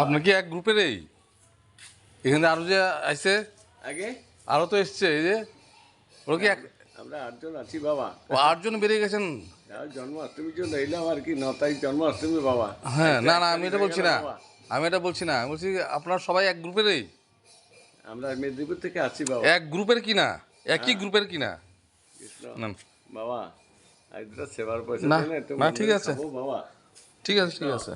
আপনার কি এক এই? এখানে আরও যে আইছে? আগে? আরও তো এসছে এই যে। ওরা কি এক আমরা আটজন আছি বাবা। ও আটজন বেরিয়ে গেছেন? আর জন্মাষ্টমীর জন্য এলাম আর কি ন তারিখ জন্মাষ্টমী বাবা। হ্যাঁ না না আমি এটা বলছি না। আমি এটা বলছি না। বলছি আপনার সবাই এক গ্রুপেরই আমরা মেদিনীপুর থেকে আছি বাবা। এক গ্রুপের কিনা একই হ্যাঁ। গ্রুপের কিনা না? বাবা সেবার পয়সা না, ঠিক আছে। বাবা। ঠিক আছে ঠিক আছে।